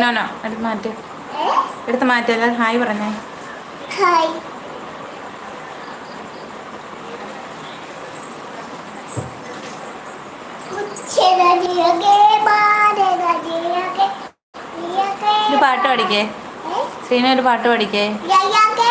No no എടുത്ത് മാറ്റ്. എടുത്ത് മാറ്റ് എല്ലാവരും ഹായ് പറഞ്ഞേ. ഹായ്. ഒരു പാട്ട് പഠിക്കേ ശ്രീന ഒരു പാട്ട് പഠിക്കേ ജയകെ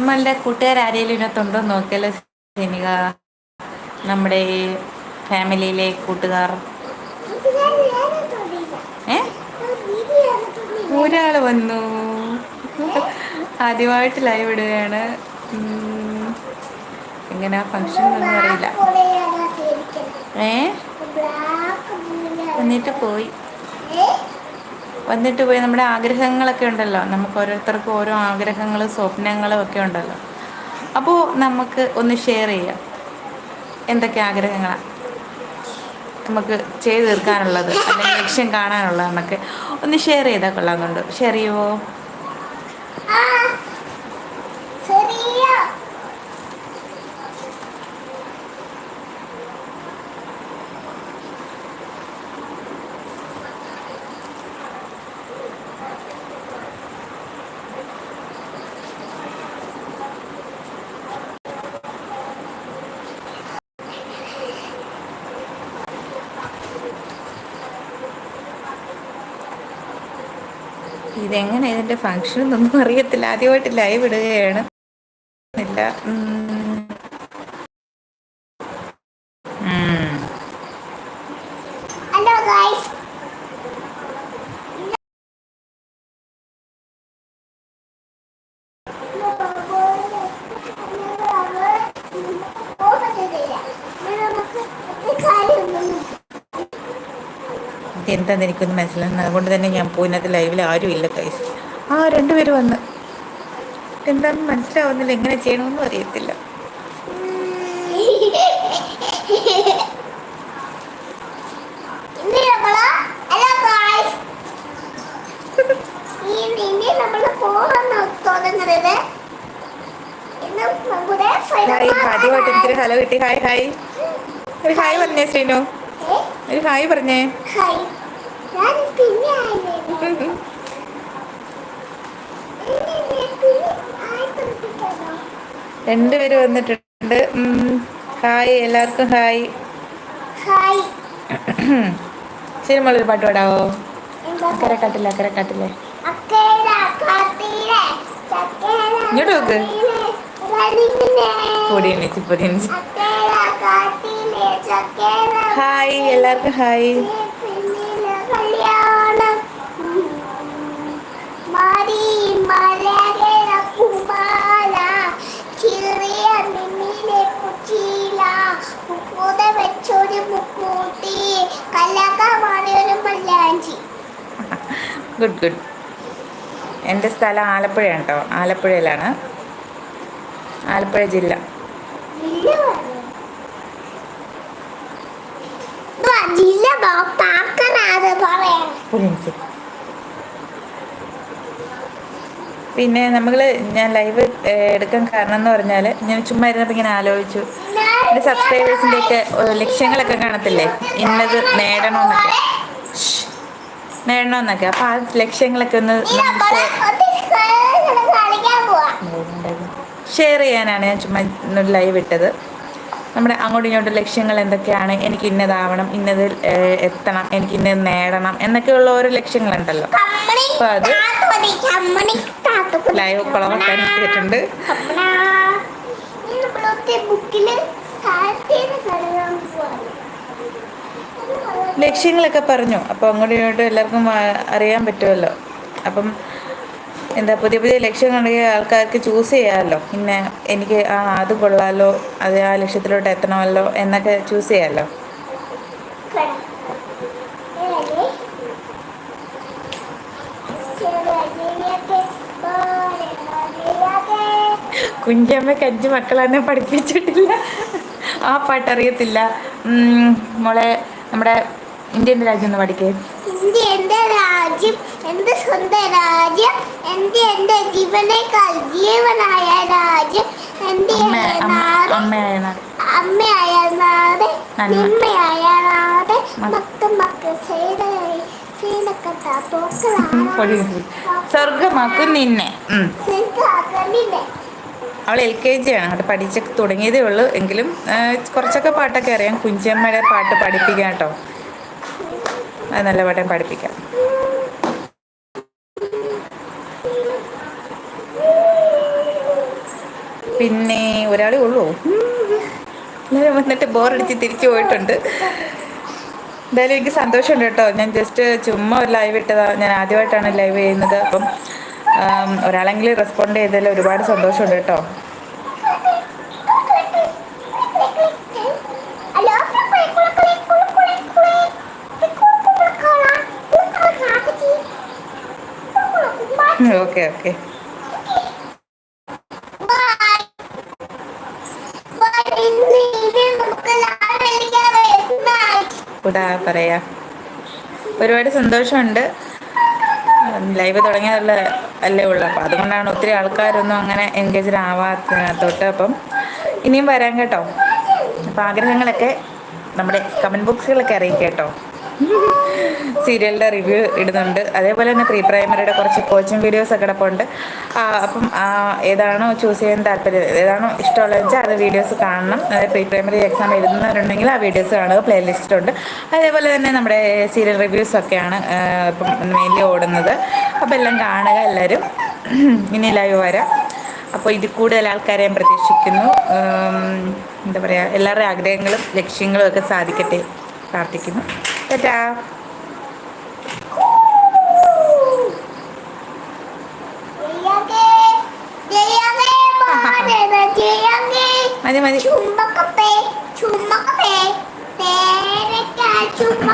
നമ്മളുടെ കൂട്ടുകാരെങ്കിലും ഇതിനകത്തുണ്ടോ നോക്കിയാലോ സിനിക നമ്മുടെ ഈ ഫാമിലിയിലെ കൂട്ടുകാർ. ഏ? ഒരാൾ വന്നു. ആദ്യമായിട്ട് ലൈവ് ഇടുകയാണ്. എങ്ങനെ ആ ഫങ്ഷൻ ഒന്നും അറിയില്ല. ഏ? എന്നിട്ട് പോയി. വന്നിട്ട് പോയി നമ്മുടെ ആഗ്രഹങ്ങളൊക്കെ ഉണ്ടല്ലോ. നമുക്ക് ഓരോരുത്തർക്കും ഓരോ ആഗ്രഹങ്ങളും സ്വപ്നങ്ങളും ഒക്കെ ഉണ്ടല്ലോ. അപ്പോൾ നമുക്ക് ഒന്ന് ഷെയർ ചെയ്യാം. എന്തൊക്കെ ആഗ്രഹങ്ങളാണ് നമുക്ക് ചെയ്തു തീർക്കാനുള്ളത് അല്ലെങ്കിൽ ലക്ഷ്യം കാണാനുള്ളത് കാണാനുള്ളതെന്നൊക്കെ ഒന്ന് ഷെയർ ചെയ്താൽ കൊള്ളാമെന്നുണ്ട് ഷെയർ ചെയ്യുമോ ഇതെങ്ങനെ ഇതിന്റെ ഫങ്ഷൻ ഒന്നും അറിയത്തില്ല. ആദ്യമായിട്ട് ലൈവ് ഇടുകയാണ്. ഹലോ ഗൈസ് എന്താന്ന് എനിക്കൊന്നും മനസ്സിലാകുന്നത് അതുകൊണ്ട് തന്നെ ഞാൻ പോയിനകത്ത് ലൈവിൽ ആരും ഇല്ല കൈസ് ആ രണ്ടുപേര് വന്ന്. എന്താണെന്ന് മനസ്സിലാവുന്നില്ല. എങ്ങനെ ചെയ്യണമെന്നും അറിയത്തില്ല. ആദ്യമായിട്ട് എനിക്കൊരു ഹലോ കിട്ടി. ഹായ് ഹായ് ഒരു ഹായ് പറഞ്ഞേ ശ്രീനു. ഒരു ഹായ് പറഞ്ഞേ. ഹായ് രണ്ടുപേര് വന്നിട്ടുണ്ട്. ഹായ് എല്ലാവർക്കും ഹായ്. ഹായ്. ശരി മോളൊരു പാട്ട് പാടാവോ? അക്കരെ കാട്ടില്ല അക്കരെ കാട്ടില്ലേ ഇങ്ങോട്ട് നോക്ക്. പൊടി എണീച്ച് പൊടി എണീച്ച് ഹായ് എല്ലാവർക്കും ഹായ്. കല്യാണം. മാറി മലകര കുമാല ചെറിയ നിന്നിലെ കുച്ചില മുക്കൂത വെച്ചൊരു മുക്കൂട്ടി മല്ലാഞ്ചി. ഗുഡ് ഗുഡ് എന്റെ സ്ഥലം ആലപ്പുഴ കേട്ടോ ആലപ്പുഴയിലാണ്. ആലപ്പുഴ ജില്ല ജില്ല പറയാം പിന്നെ നമ്മൾ ഞാൻ ലൈവ് എടുക്കാൻ കാരണം എന്ന് പറഞ്ഞാൽ ഞാൻ ചുമ്മാ ഇരുന്നപ്പോൾ ഇങ്ങനെ ആലോചിച്ചു. എന്റെ സബ്സ്ക്രൈബേഴ്സിന്റെയൊക്കെ ലക്ഷ്യങ്ങളൊക്കെ കാണത്തില്ലേ? ഇന്നത് നേടണമെന്നൊക്കെ. നേടണമെന്നൊക്കെ അപ്പോൾ ആ ലക്ഷ്യങ്ങളൊക്കെ ഒന്ന് ഷെയർ ചെയ്യാനാണ് ഞാൻ ചുമ്മാ ലൈവ് ഇട്ടത്. നമ്മുടെ അങ്ങോട്ടും ഇങ്ങോട്ടും ലക്ഷ്യങ്ങൾ എന്തൊക്കെയാണ്? എനിക്ക് ഇന്നതാവണം ഇന്നത് എത്തണം എനിക്ക് ഇന്നത് നേടണം എന്നൊക്കെയുള്ള ഓരോ ലക്ഷ്യങ്ങളുണ്ടല്ലോ. ഉണ്ടല്ലോ അപ്പൊ അത്. ലൈവ് എത്തിയിട്ടുണ്ട് കരുതാൻ ലക്ഷ്യങ്ങളൊക്കെ പറഞ്ഞു. അപ്പോൾ അങ്ങോട്ടും ഇങ്ങോട്ടും എല്ലാവർക്കും അറിയാൻ പറ്റുമല്ലോ. അപ്പം എന്താ പുതിയ പുതിയ ലക്ഷ്യം കണ്ടെങ്കിൽ ആൾക്കാർക്ക് ചൂസ് ചെയ്യാമല്ലോ. പിന്നെ എനിക്ക് ആ അത് കൊള്ളാമല്ലോ അത് ആ ലക്ഷ്യത്തിലോട്ട് എത്തണമല്ലോ എന്നൊക്കെ ചൂസ് ചെയ്യാമല്ലോ. കുഞ്ചമ്മയ്ക്ക് അഞ്ച് മക്കളെന്നെ പഠിപ്പിച്ചിട്ടില്ല. ആ പാട്ടറിയത്തില്ല മോളെ നമ്മുടെ ഇന്ത്യൻ രാജ്യം ഒന്ന് പഠിക്കേ. ഇന്ത്യ എന്റെ രാജ്യം എന്റെ സ്വന്തം രാജ്യം എന്റെ എന്റെ ജീവനേക്കാൾ ജീവനായ രാജ്യം എന്റെ നാട് അമ്മയായ നാട്. അമ്മയായ നാട്. നിമ്മയായ നാട് മക്ക മക്ക പൊടി. സ്വർഗമാക്കും നിന്നെ. അവൾ എൽ കെ ജി ആണ്. അത് പഠിച്ച് തുടങ്ങിയതേ ഉള്ളൂ. എങ്കിലും കുറച്ചൊക്കെ പാട്ടൊക്കെ അറിയാം. കുഞ്ചമ്മയുടെ പാട്ട് പഠിപ്പിക്കാം കേട്ടോ. അത് നല്ല പാട്ടം പഠിപ്പിക്കാം. പിന്നെ ഒരാളേ ഉള്ളൂ. എല്ലാവരും വന്നിട്ട് ബോറടിച്ച് തിരിച്ചു പോയിട്ടുണ്ട്. എന്തായാലും എനിക്ക് സന്തോഷമുണ്ട് കേട്ടോ. ഞാൻ ജസ്റ്റ് ചുമ്മാ ഒരു ലൈവ് ഇട്ടതാണ് ഞാൻ ആദ്യമായിട്ടാണ് ലൈവ് ചെയ്യുന്നത്. അപ്പം ഒരാളെങ്കിലും റെസ്പോണ്ട് ചെയ്തതിൽ ഒരുപാട് സന്തോഷമുണ്ട് കേട്ടോ ഹലോ ഓക്കെ ഓക്കെ കൂടാ പറയാ. ഒരുപാട് സന്തോഷമുണ്ട്. ലൈവ് തുടങ്ങിയതല്ല അല്ലേ ഉള്ളൂ. അപ്പം അതുകൊണ്ടാണ് ഒത്തിരി ആൾക്കാരൊന്നും അങ്ങനെ എൻഗേജ്ഡ് ആവാത്തതിനകത്തോട്ട് അപ്പം ഇനിയും വരാം കേട്ടോ. അപ്പം ആഗ്രഹങ്ങളൊക്കെ നമ്മുടെ കമന്റ് ബോക്സുകളൊക്കെ അറിയിക്കാം കേട്ടോ. സീരിയലിന്റെ റിവ്യൂ ഇടുന്നുണ്ട്. അതേപോലെ തന്നെ പ്രീ പ്രൈമറിയുടെ കുറച്ച് കോച്ചിങ് വീഡിയോസ് ഒക്കെ ആ, അപ്പം ഏതാണോ ചൂസ് ചെയ്യാൻ താല്പര്യം ഏതാണോ ഇഷ്ടമുള്ളത് വെച്ചാൽ അത് വീഡിയോസ് കാണണം. അതായത് പ്രീ പ്രൈമറി എക്സാം എഴുതുന്നവരുണ്ടെങ്കിൽ ആ വീഡിയോസ് കാണുക പ്ലേലിസ്റ്റുണ്ട് അതേപോലെ തന്നെ നമ്മുടെ സീരിയൽ റിവ്യൂസ് ഒക്കെയാണ് ഇപ്പം മെയിൻലി ഓടുന്നത്. അപ്പോൾ എല്ലാം കാണുക എല്ലാവരും ഇനി ലൈവ് വരാം. അപ്പോൾ ഇത് കൂടുതൽ ആൾക്കാരെ ഞാൻ പ്രതീക്ഷിക്കുന്നു. എന്താ പറയുക എല്ലാവരുടെയും ആഗ്രഹങ്ങളും ലക്ഷ്യങ്ങളും ഒക്കെ സാധിക്കട്ടെ പ്രാർത്ഥിക്കുന്നു. ടാറ്റാ മതി മതി. ചുമ്മക്കപ്പേ ചുമ്മക്കപ്പേ പേരക്ക ചുമ്മ